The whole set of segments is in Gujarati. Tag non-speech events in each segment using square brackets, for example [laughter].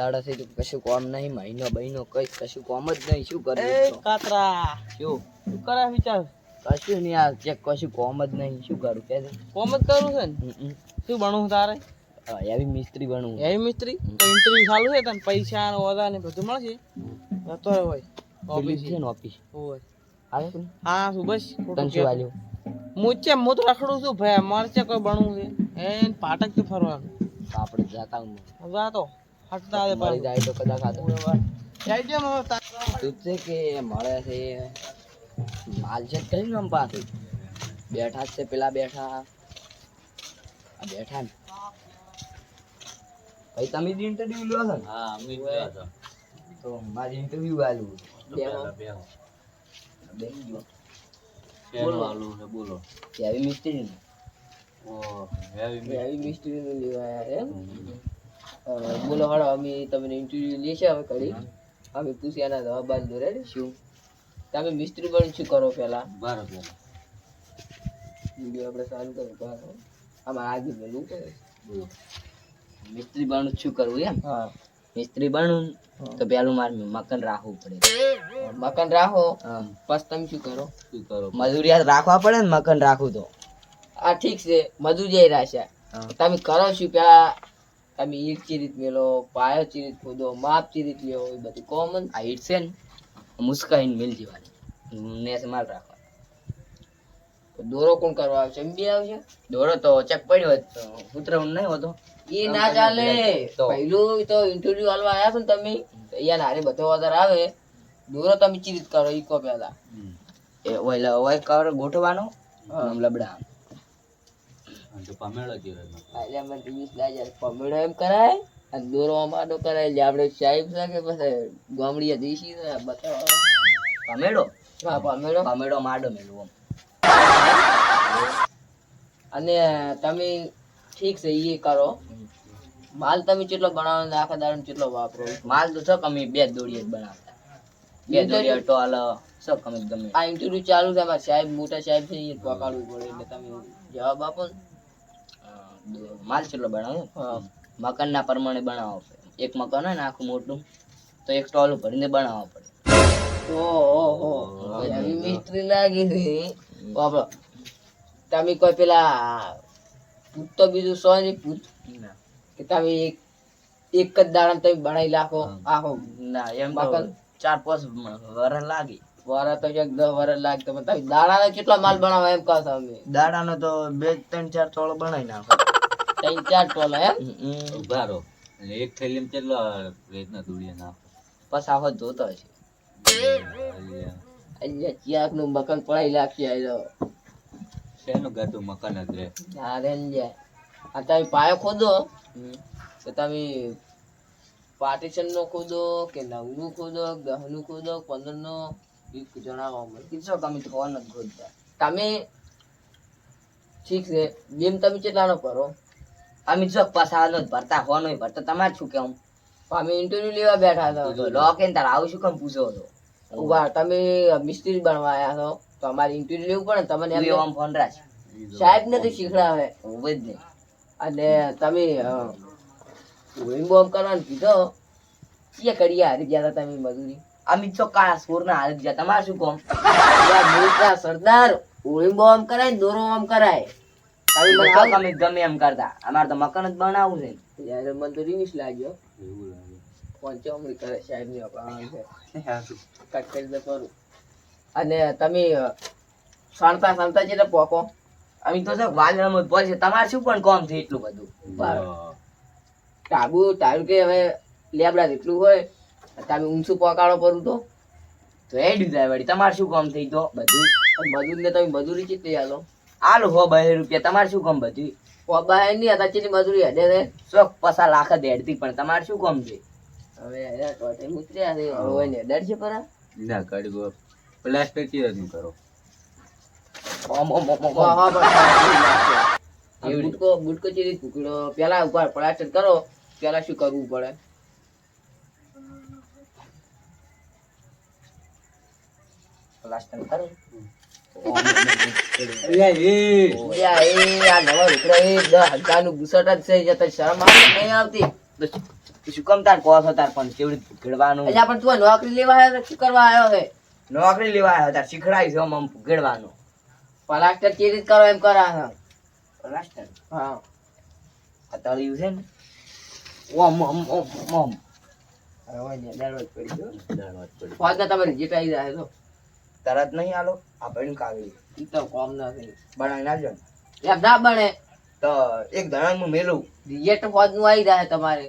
દાડા થઈ કશું કામ નહીં મહિનો બહિનો કઈ કશું કામ જ નહીં શું કરે કાતરા શું? શું કરે વિચાર? કશું નહીં આ ચેક કશું કામ જ નહીં શું કરું કે કોમ જ કરું છે ને? શું ભણવું તારે? એવી મિસ્ત્રી બનવું. એવી મિસ્ત્રી? ઇન્ટરવ્યુ ચાલુ છે તને પૈસા ને ઓદા ને બધું મળશે? જતો હોય ઓફિસ છે ને ઓફિસ હોય. આવે હા શું બસ તને શું આલ્યું હું છે હું તો રખડું છું ભાઈ મારે છે કોઈ ભણવું છે? એ પાટકથી ફરવાનું આપણે જતા હું જા તો હટતા આવે મળી જાય તો કદાચ ખાતો જાય હવે તાર- કે મળે છે? માલ છે કઈ નામ પાસે બેઠા છે પેલા બેઠા. આ બેઠા ને. ભાઈ તમે જ ઇન્ટરવ્યુ લો છો હા અમે તો મારે ઇન્ટરવ્યુ આલું. બે ગયો. બોલો. આલું છે? બોલો. કેવી મિસ્ત્રી ઓ હેવી મિસ્ત્રી નું લેવા એમ? બોલો હાડો અમે તમને ઇન્ટરવ્યુ લેશે હવે કરી અમે પૂછી આના જવાબ બાદ દો શું? તમે મિસ્ત્રી બન શું કરો પેલા બાર વીડિયો આપણે ચાલુ કરો બહાર આમાં આગળ બોલવું પડે. મિસ્ત્રી બનવું શું કરવું એમ? હા. મિસ્ત્રી બનવું તો પેલું મારે મકાન રાખવું પડે. મકાન રાખો પછી તમે શું કરો? શું કરો? મજૂરિયાત રાખવા પડે ને મકાન રાખવું તો. આ ઠીક છે મજૂરિયા રાખ્યા તમે કરો શું? પેલા તમે ઈટ ચીરીત મેલો પાયો ચીરીત ખોદો માપ ચીરીત લ્યો એ બધું કોમન આ ઈટ છે ને મુસ્કાઈને મેલ જવાની. ને માલ રાખવા દોરો કોણ કરવા આવશે? એમ બી આવશે? દોરો તો ચેક પડ્યો તો નહીં હોતો. એ ના ચાલે. પહેલું તો ઇન્ટરવ્યુ હાલવા આવ્યા છો ને તમે? અહીંયા હારે બધો વધારે આવે. દોરો તમે ચિરિત કરો? ઈ કો પેલા. એ ઓલા ઓય કર ગોઠવાનો. લબડા તો પામેળો જ એટલે મને વીસ લાખ પમેડો એમ કરાય અને દોરો અમાડો કરાય. એટલે આપણે સાહેબ છે પછી ગામડીએ દેશી બતાવો. પમેડો હા પમેડો પમેડો માડો મેળવો અને તમે ઠીક છે એ કરો. માલ તમે કેટલો બનાવો ને આખા દાડો કેટલો વાપરો? માલ તો છો અમે બે દોડીએ જ બનાવતા. બે દોડીએ ટોલ સબ કમે ગમે. આ ઇન્ટરવ્યુ ચાલુ છે અમારા સાહેબ મોટા સાહેબ છે એ પકાડવું પડે. એટલે તમે જવાબ આપો ને. માલ ચેટલો બનાવો મકાન ના પ્રમાણે બનાવવો પડે. એક મકાન હોય ને આખું મોટું તો એક સ્ટોલ ભરીને બનાવવો પડે. ઓહો મિસ્ત્રી લાગી હતી બાપા તમે કોઈ પેલા ભૂત તો બીજું સો નહીં ભૂત કે તમે એક એક જ દાડા તમે બનાવી નાખો આખો ના એમ મકાન. ચાર પાંચ વરસ લાગી. વરસ તો એક દસ વરસ લાગે તો તમે દાડાનો કેટલો માલ બનાવો એમ કહો તમે દાડા દાડાનો તો બે ત્રણ ચાર ચોળો બનાવી નાખો. ત્રણ ચાર ટોળો એમ ઊભા રહો. એક થેલીમાં કેટલો રીતના દોડીએ ના બસ આવો જોતો હશે. અહીંયા ચિયાકનું મકાન પડાઈ નાખશે આવ્યો શેનું ગાતું મકાન જ રે? રેન આ તમે પાયો ખોદો. તો તમે પાર્ટીશન નો ખોદો કે નવનું ખોદો દહનું ખોદો પંદર નો એક જણાવો મને કીધો તમે થવા નથી ખોદતા? તમે ઠીક છે. બેમ તમે કેટલાનો ભરો. અમે જો પસાવાનો જ ભરતા હોનો ભરતા તમારે શું કેવું? અમે ઇન્ટરવ્યુ લેવા બેઠા હતા લો કે તાર આવું શું કેમ પૂછો હતો ઊભા તમે મિસ્ત્રી બનવા આવ્યા છો તો અમારે ઇન્ટરવ્યુ લેવું પડે ને તમને એમ આમ ફોન રાખ. સાહેબ નથી શીખડાવે. ઉભે જ નહીં. અને તમે હોળી બોમ કરવાનું કીધો કે કરીએ હારી ગયા હતા તમે મજૂરી? અમિત તો કાળા સોર ના હારી ગયા તમારે શું કોમ સરદાર ઓળી બોમ કરાય દોરો આમ કરાય. તમે મને ગમે ગમે એમ કરતા. અમારે તો મકાન જ બનાવવું છે. યાર મને તો રિનિશ લાગ્યો એવું લાગે. કરે સાહેબની [laughs] કટ કરી દે કરું અને તમે સાણતા સાણતા જેટલા પોકો? અમે તો છે વાલરામાં પહોંચે તમારે શું પણ કોમ છે એટલું બધું? ટાબુ તારું કે હવે લેબડા જેટલું હોય તમે ઊંચું પકાડો પડું તો? તો એ જાય વળી તમારે શું કામ થઈ તો? બધું. મજૂર ને તમે મજૂરી કેટલી આલો? આલો હો બે રૂપિયા. તમારે શું કામ બધું? હે નહીં હતા કેટલી મજૂરી હેડે રે? સો પસા લાખ દેડતી પણ તમારે શું કામ છે? હવે હેડ્યા ટોટે ઉતર્યા છે. હોય ને ડર છે પરા. ના કાઢી ગો પ્લાસ્ટર કરો. ઓમ હા હા બુટકો બુટકો ચીરી કુકડો પેલા ઉપર પ્લાસ્ટર કરો પેલા શું કરવું પડે? પ્લાસ્ટર કરો. યા, એ. આ નવા રૂપડા એ દસ હજારનું બુસટ જ છે જે તને શરમ આવે નહીં આવતી? તો શું કામ તાર કહો તાર પણ કેવી રીતે ભૂગેડવાનું એટલે પણ તું નોકરી લેવા આવ્યો તો શું કરવા આવ્યો છે નોકરી લેવા આવ્યો તાર શીખડાવીશ આમ આમ ભૂગેડવાનું પ્લાસ્ટર કેવી રીતે કરો એમ કરા છે પ્લાસ્ટર? હા. આ તળિયું છે ને? ઓમ ઓમ ઓમ ઓમ. હવે ને તમે રિજેક્ટ આવી જાય તો. તરત નહીં આલો. આપણે કાવી ઈ તો કોમ નથી બનાવી નાખજો ને એમ ના બને તો એક ધણા હું મેલું. રિજેક્ટ ફોજનું આવી જાય તમારે.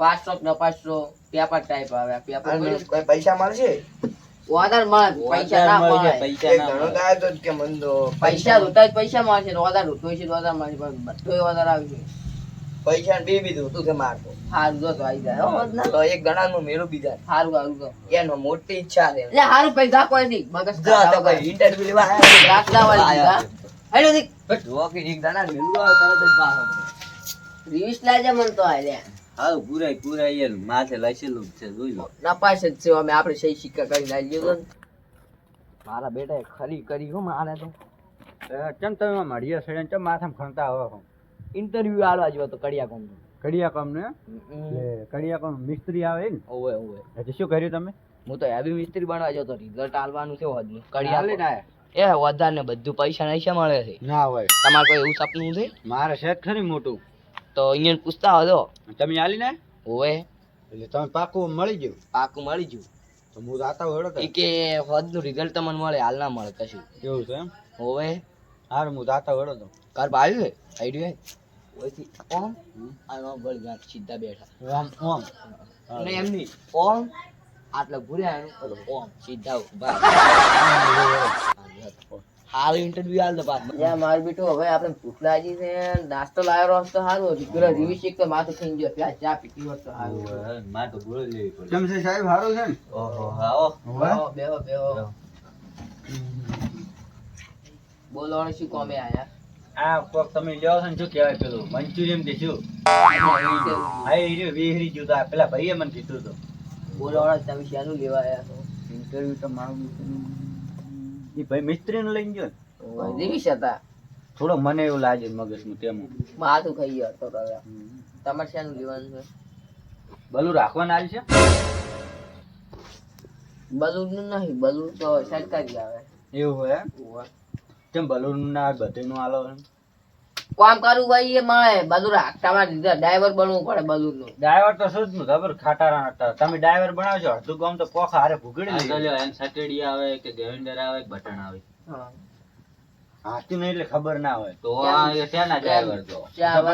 પાંચસો ને પાંચસો પેપર ટાઈપ આવે. પેપર કોઈ પૈસા મળશે? ઓર્ડર મળે પૈસા ના મળે પૈસા ના મળે. તો તો કે મને તો પૈસા રૂતા જ પૈસા મળશે ઓર્ડર જોતો છે ઓર્ડર મળશે પણ બધો ઓર્ડર આવશે પૈસા ને બે બીજું તું કે મારતો. સારું જો તો આવી જાય. હો. તો એક ગણા નું મેળું બીજા સારું આવું તો એનો મોટી ઈચ્છા છે. એટલે સારું પૈસા કોઈ નહીં. મગજ જો તો કોઈ ઇન્ટરવ્યુ લેવા રાતના વાળી હેલો દીક. જો કે એક ગણા મેળું આવે તરત જ પાછો રિવિશ લાજે મન તો આલે હાલ પુરાય પુરાય યાર માથે લસેલું છે જોઈ લો. નપાસ જ છે અમે આપણે સહી સિક્કા કરી તો. મારા બેટાએ ખરી કરી હો મારે તો. ચમ તમે મળીએ છે કેમ માથામાં ખણતા હો ઇન્ટરવ્યુ આલવા જેવો તો કડિયા કોમ કડિયા કામ ને કડિયા કામ મિસ્ત્રી આવે ને ઓવે ઓવે. એટલે શું કર્યું તમે? હું તો હેવી મિસ્ત્રી બનવા જતો તો રિઝલ્ટ આલવાનું છે હાલે કડિયા ના એ. વધાર ને બધું પૈસા નહીં મળે છે. ના હોય. તમારે કોઈ એવું સપનું છે? મારે છે ખરી મોટું. તો અહીંયા પૂછતા હતો તમે આલી ને? ઓવે. એટલે તમે પાકું મળી ગયું? પાકું મળી ગયું. તો હું જાતા હોય કે કે વધનું રિઝલ્ટ તમને મળે હાલ ના મળે કશું. એવું છે એમ? ઓવે. હાર હું જાતા હોય તો. કાર આવ્યું હે આઈડિયો હે ઓયથી ઓમ? અને ઓમ વળી ગયા સીધા બેઠા. ઓમ ઓમ. અને એમની ઓમ આટલે ભૂર્યા એનું ઓમ સીધા ઊભા હાલ ઇન્ટરવ્યુ હાલ તો પાછ. યા માર બેટું હવે આપણે ભૂખ લાગી છે નાસ્તો લાવ્યો હોત તો સારું હતું. પેલો રિવિસ એક તો માથું થઈ ગયો. ત્યાં ચા પીતી હોત તો સારું માં તો ગોળી લેવી પડે. કેમ છે સાહેબ સારું છે ને? ઓહો આવો બેહો, બેહો. બેહો. બોલો હવે શું કોમે આયા? આ કોક તમે લ્યો છો ને શું કહેવાય પેલું મંચુરિયન કે હા એ રહ્યું વિહરી ગયું તો પેલા ભાઈએ મને કીધું હતું. બોલો હવે તમે શાનું લેવા આયા છો? ઇન્ટરવ્યુ તો મારું એ ભાઈ મિસ્ત્રીને લઈને ગયો ને? રિવિસ હતા. થોડો મને એવું લાગે મગજનું તેમાં. માથું ખાઈ ગયો હતો હવે. તમારે શાનું લેવાનું છે? બલું રાખવાના આવી છે? બલુ નું નહીં બલુ તો સરકારી આવે. એવું હોય. કેમ બલૂન ના બધું નું આલો કામ કરવું ભાઈ એ મળે. બધું રાખતામાં લીધા. ડ્રાઈવર બનવું પડે બલૂનનું ડ્રાઈવર તો શું જ ખબર? ખાટારા નતા તમે ડ્રાઈવર બનાવજો. અડધું ગામ તો પોખા હારે ભૂગડી એમ સટેડી આવે કે ગેવિન્ડર આવે કે બટન આવે. હાથી નહીં એટલે ખબર ના હોય. તો આ એ ડ્રાઈવર તો.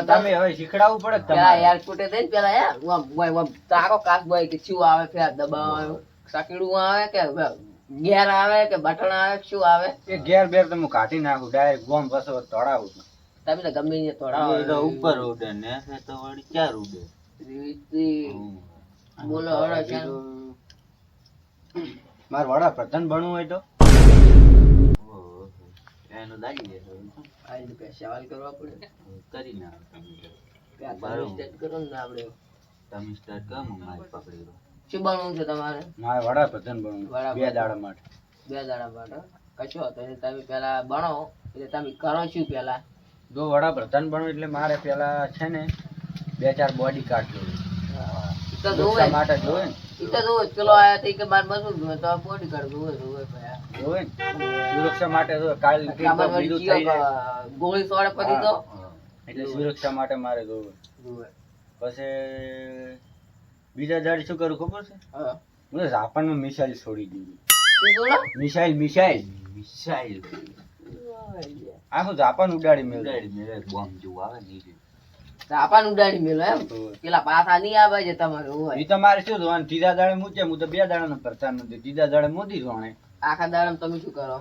તમે હવે શીખડાવવું પડે તમારે? એરપોર્ટે જઈને પેલા યાર તાકો કાચ બોય કે શું આવે ફેર દબાવ સકડું આવે કે ગેર આવે કે બટણ આવે શું આવે? એ ઘેર બેર તો હું કાઢી નાખું ડાયરેક્ટ ગોમ બસો તોડાવું તમે તો ગમે તે તોડાવો એ તો ઉપર ઉડે ને એ તો વળી ચાર ઉડે. બોલો હળો ચાલ. મારે વડા પ્રધાન બનવું હોય તો? એનો જશે આ રીતે સવાલ કરવા પડે. કરી ના તમે. બારો આ સ્ટેટ કરો ને આપણે. તમે સ્ટાર્ટ કરો મારી પકડી લો શું બનવું છે તમારે? મારે વડાપ્રધાન બનવું બે દાડા માટે. બે દાડા માટે? કશો તો તમે પેલા બનો એટલે તમે કરો શું પેલા? જો વડાપ્રધાન બનવું એટલે મારે પેલા છે ને બે ચાર બોડી કાર્ડ જોઈએ માટે જોવે ને. તો જોવે પેલો આયા તો કે મારે મજૂર જોવે તો બોડી કાર્ડ જોવે જોવે જોવે સુરક્ષા માટે જો કાલ ગોળી સોડે પડી તો? એટલે સુરક્ષા માટે મારે જોવે. જોવે. પછી બીજા દાડે શું કરું ખબર છે? હા. જાપાન જાપાનમાં મિસાઇલ છોડી દીધી. મિસાઇલ? Missile missile missile. આખું જાપાન ઉડાડી મેળ ઉડાડી મેળે બોમ્બ જેવું આવે ને જાપાન ઉડાડી મેલો એમ? પેલા પાછા નહીં આવે છે તમારે એ હોય તો મારે શું જોવાનું? ત્રીજા દાડે મૂકે હું તો બે દાડાનો પ્રચાર નથી. ત્રીજા દાડે મોદી જોણે. આખા દાડા તમે શું કરો?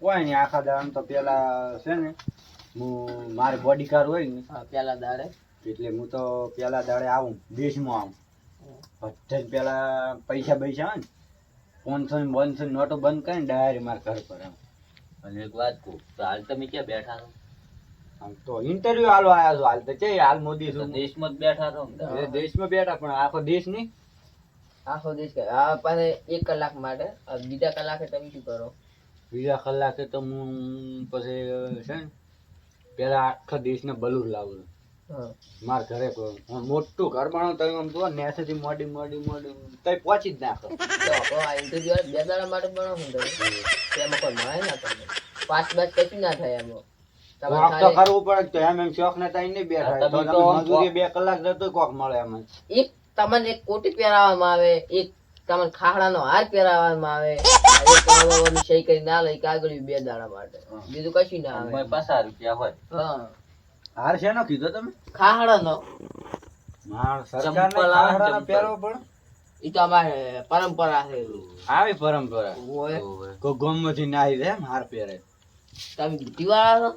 કોઈ નહીં આખા દાડા તો પેલા છે ને હું મારે બોડી કાર હોય ને પેલા દાડે. એટલે હું તો પેલા દાડે આવું દેશમાં આવું. બધે જ પેલા પૈસા પૈસા આવે ને પાંચસો ને પાંચસો ની નોટો બંધ કરીને ડાયરી મારા ઘર પર એમ. અને એક વાત કહું તો હાલ તમે ક્યાં બેઠા છો? આમ તો ઇન્ટરવ્યુ હાલો આવ્યા છો હાલ તો છે હાલ મોદી છું. દેશમાં જ બેઠા છો? દેશમાં બેઠા પણ આખો દેશ નહીં. આખો દેશ આ પાસે એક કલાક માટે બીજા કલાકે તમે શું કરો? બીજા કલાકે તો હું પછી છે ને પેલા આખા દેશને બલૂર લાવું હા. માર ઘરે મોટું ઘર બનાવું તમે આમ જો નેસેથી મોડી મોડી મોડી તઈ પહોંચી જ નાખો interview બે દાડા માટે બનાવો હું તમે. કોઈ મળે ના તમને. પાસ બાસ કશું ના થાય એમાં. કોક તો કરવું પડે તો એમ એમ શોખ ને તઈ નહીં બેઠા તો મજૂરી બે કલાક જતો કોક મળે એમ એક તમને એક કોટી પહેરાવવામાં આવે એક તમને ખાખડાનો હાર પહેરાવવામાં આવે. સહી કરી ના લઈ કાગળ બે દાડા માટે. બીજું કશું ના આવે. પચાસ રૂપિયા હોય. હા. હાર શેનો કીધો તમે? ખાહડાનો માર સરકારને ખાહડાનો. પહેરવો પડે એ તો અમારે પરંપરા છે. આવી પરંપરા? કોઈ ગોમમાંથી નાહી દે હાર પહેરે. તમે બુદ્ધિ છો?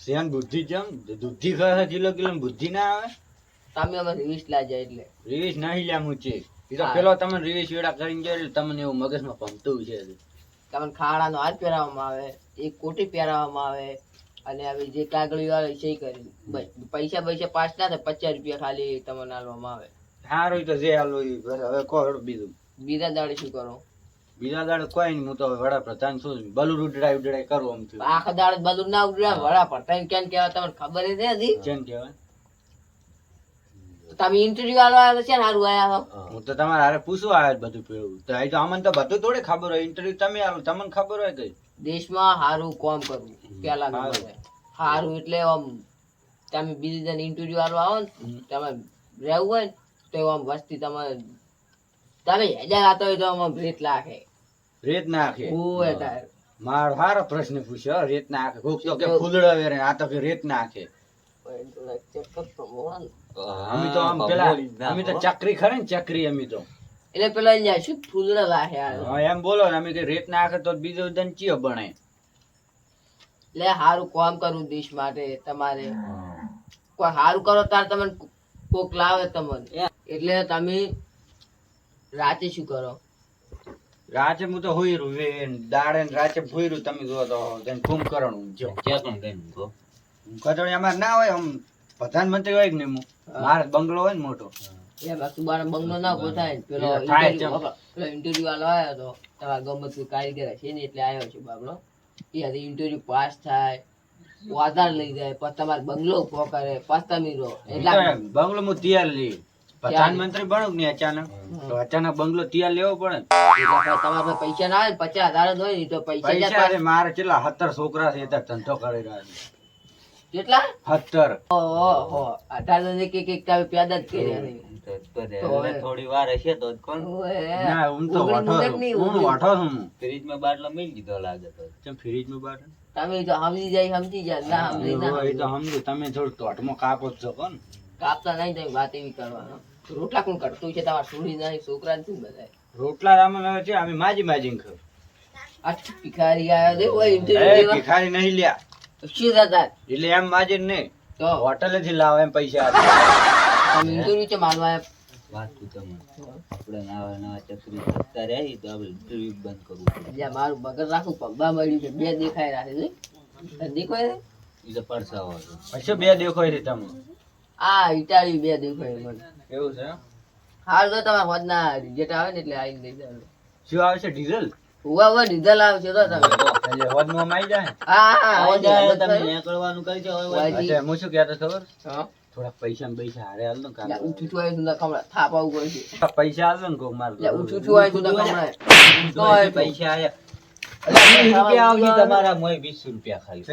શેન બુદ્ધિ જમ દુદ્ધિ ખાય કિલો કિલો બુદ્ધિ ના આવે? તમે અમે રિવિશ લાગ્યા એટલે. રિવિશ નહીં લ્યા મૂચી. ઈ તો પેલો તમે રિવિશ વેડા કરીને ગયો એટલે તમને એવું મગજમાં પમતું છે. તમને ખાડાનો હાર પહેરાવવામાં આવે એક કોટી પહેરાવવામાં આવે અને હવે જે કાગળી આવે છે કરી પૈસા પૈસા પાસ ના થાય પચાસ રૂપિયા ખાલી તમને આલવામાં આવે. સારું તો જે હાલો હવે કહો બીજું? બીજા દાડે શું કરો? બીજા દાડે કોઈ નહીં હું તો વડાપ્રધાન છું બલૂર ઉડડાઈ ઉડડાઈ કરું આમ થયું આખા દાડે બલૂર ના ઉડ્યા વડા પડતા કેમ કહેવાય તમને ખબર જ નથી? કેમ કહેવાય. તમે ઇન્ટરવ્યુ આલો આવ્યા છે ને હારું આયા હું. તો તમારે હારે પૂછવા આવ્યા બધું પેલું. તો આમ તો બધું થોડી ખબર હોય. ઇન્ટરવ્યુ તમે આલો તમને ખબર હોય કઈ? દેશમાં હારું કોમ કરવું પેલા. નંબરે હારું. એટલે આમ તમે બીજી જણ ઇન્ટરવ્યુ આલવા આવો ને તમે રહેવું હોય ને તો આમ વસ્તી તમે તમે હેજા આતો હોય તો આમ ભેટ લાખે રેત નાખે. ઓય તાર. માર હારો પ્રશ્ન પૂછ્યો હો, રેત નાખે. કોક તો કે ફૂલડો વેરે આ તો કે રેત નાખે. અમે તો આમ પેલા અમે તો ચકરી ખરે ને ચકરી અમે તો. એટલે પેલા અહીંયા શું ફૂલડા લાહે આ હા, એમ બોલો ને અમે કે રેટ નાખે તો બીજો દન ચિયો બણે લે હારું કામ કરું દેશ માટે તમારે. કોઈ હારું કરો તાર તમને કોક લાવે તમને. એટલે તમે રાતે શું કરો? રાતે હું તો હોઈ રૂ દાડે ને રાતે હોઈ રહ્યું તમે જો તો તેને કુંભકરણ જો ક્યાં કઈ કહો કચોડી અમારે ના હોય આમ પ્રધાનમંત્રી હોય કે નહીં હું મારે બંગલો હોય ને મોટો. એ બાકી મારા બંગલો ના ઊભો થાય ને. પેલો પેલો interview આલવા આવ્યો હતો તમારા ગામમાં કારીગર છે ને એટલે આવ્યો છે બાબલો. એ આજે ઇન્ટરવ્યુ પાસ થાય આધાર લઈ જાય પછી તમારે બંગલો ઊભો કરે પછી રહો એટલા બંગલો હું તૈયાર લઈ પ્રધાનમંત્રી બનું કે અચાનક? તો અચાનક બંગલો તૈયાર લેવો પડે ને. તમારા પાસે ના આવે પચાસ હજાર જ હોય ને તો પૈસા મારે કેટલા? સત્તર છોકરા છે ધંધો કરી રહ્યા છે. કેટલા? સત્તર. ઓહો અઢાર તમે પેદા જ કર્યા છે. થોડી વાર હશે તો કોણ ના હું તો વાઠો મુદત નહીં, છું. હું વાઠો છું. હું. ફ્રીજમાં બાટલો મિલ દીધો લાગે તો. ચમ ફ્રીજમાં બાર તમે તો સમજી જાય સમજી જાય. ના સમજી ના એ તો સમજુ તમે થોડું તોટમાં કાપો છો કોણ? કાપતા નહીં તમે વાત એવી કરવાનો. રોટલા કોણ કરતું છે? તમારે છોડી છોકરા શું બધા રોટલા રામણ આવે છે અમે માજી માજી ખાવ. આ ભિખારી આવ્યો છે ઓય. ભિખારી નહીં લ્યા. શું થતા? એટલે એમ માજી નહીં. તો? હોટલે થી લાવે એમ પૈસા તમે છે માનવા વાત તું તમને આપણે નવા નવા ચકરી શકતા રહી તો આપણે ઇન્ટરવ્યુ બંધ કરવું પડે. મારું બગર રાખું પંબા મળ્યું છે બે દેખાય રાખે છે. દેખાય એ તો પરસાવો છે પછી બે દેખાય છે તમે આ ઇટાલી બે દેખાય મને. એવું છે? એમ? હાલ તો તમારા હોદના રિઝલ્ટ આવે ને એટલે આવી લઈ જાવ શું આવશે ડીઝલ? હુવા હુવા આવશે તો તમે. એટલે હોદમાં આવી જાય? હા હા આવો જાય તમે તમે. નીકળવાનું કરજો હવે હું શું કહેતો ખબર? હા. થોડા પૈસા ને પૈસા હારે હાલ કામ લે, ઊંચું છું આવ્યું છે, નકમણા. થાપ આવું પડે છે. પૈસા હાલ ને કોક મારે લે, ઊંચું છું આવ્યું તો આવ્યું. પૈસા આવ્યા તમારા મોય વીસ રૂપિયા ખાલી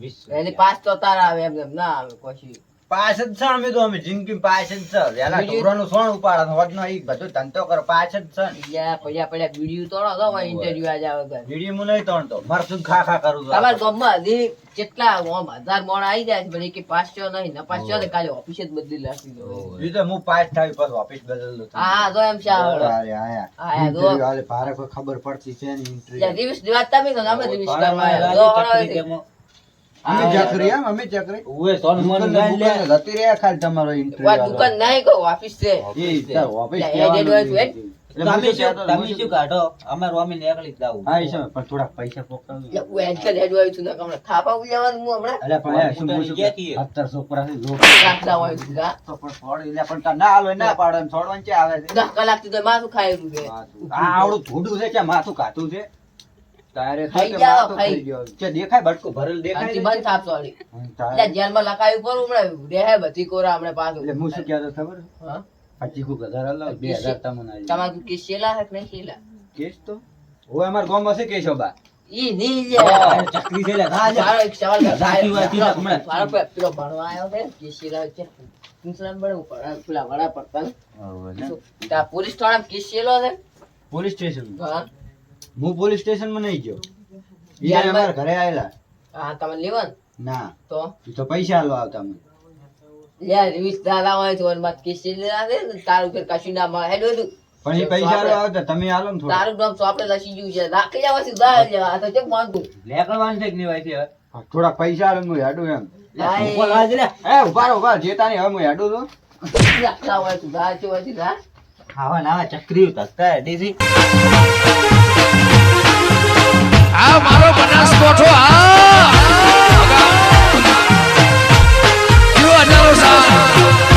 વીસ એની પાંચ તો તારા આવે એમ એમ ના આવે પછી પાસ જ છે અમે તો અમે જિંદગી જ છે વેલા ઢોરાનું સોણ ઉપાડે હોદનો ઈ બધો ધંધો કર જ છે યા પડ્યા પડ્યા વીડિયો તોડો તો હોય ઇન્ટરવ્યુ આજે આવે ઘર. વીડી હું નહીં તોડતો મરચું ખા ખા કરું છું. તમારા ગામમાં હજી કેટલા ઓમ હજાર મોણ આવી જાય છે કે પાસ થયો નહીં ન પાસ થયો તો કાલે ઓફિસ જ બદલી નાખી દો. ઈ તો હું પાસ થાય પછી ઓફિસ બદલતો થયો. હા તો એમ છે. અરે આયા. આયા તો હાલે, ભારે કોઈ ખબર પડતી છે ને લે, દિવસ વાત તમે તો અમે દિવસ સોના અમે ચકરી એમ, અમે ચકરી. ઉવે સોનું મોનું લે. દુકાને જતી ખાલી તમારો interview વાત દુકાન નહીં કહો ઓફિસ છે. ઈ તાર office લે, કહેવાનું agent હોય છે, નથી. એટલે હું તમે શું શું કહેતો હતો, તમે શું શું- કાઢો? અમારું અમે નીકળી જ હા, ઈ પણ થોડાક પૈસા પોકાવી. હું હેડકર હેડ વાળું છું ને થાપા ઉજાવાનું હું હમણાં? અલ્યા પણ શું હું શું ગયા છીએ. છે, જો. રાખતા હોય છું તો પણ છોડી લે, પણ તાર ના હાલો એ ના પાડે, એમ છોડવાનું ક્યાં આવે છે? દસ કલાકથી તો માથું ખાયેલું છે. આ આવડું ધૂંડું છે કે માથું કાતું છે? તારે ખાઈ તો ખાઈ. થઈ ગયો. છે દેખાય બટકો ભરેલ દેખાય? બંધ થાપ સોરી. એટલે જેલમાં લખાયું પર હમણાં રેહે બધી કોરા હમણાં પાછું. એટલે હું શું કહેતો ખબર? હા? પચીસ કો અલાવ બે હજાર તમને આલી. તમારે કિસ શેલા હે કે નહીં શેલા કેસ તો? હવે અમાર ગામમાં છે કેશોબા ઈ ની જે ચકરી છે લે ખા જા. મારો એક સવાલ. સાચી વાત હમણાં. મારો પે- પેલો ભણવા આવ્યો છે કિસ છે. કિંસલાન બને ઉપર પેલા વડા પડતા. પોલીસ છે? Police station. હા. હું પોલીસ સ્ટેશનમાં નહીં ગયો. યાર, અમારા ઘરે આયેલા. હા તમે લેવા ના. તો? તો પૈસા આલવા આવતા મને યાર વીસ દાદા હોય તો મત કિસ શેલા છે તારું ફેર કશું ના મળે હેડો તું. પણ એ પૈસા આલવા આવતા તમે આલો ને થોડું. તારું નામ આપણે લસી ગયું છે. રાખી જવા સીધા લેવા. આ તો કેમ માનતું લેકડવાનું છે કે નહીં ભાઈ છે થોડા પૈસા આલો ને હું હેડું એમ. લાજ લે. એ ઊભા રહો, ઊભા જેતા નહીં હવે હું હેડું છું. રાખતા હોય તું ધા છે હોય સીધા આવા ને આવા ચકરી હેડી છે. આ મારો બનાસકોઠો આ. હજારો સાહેબ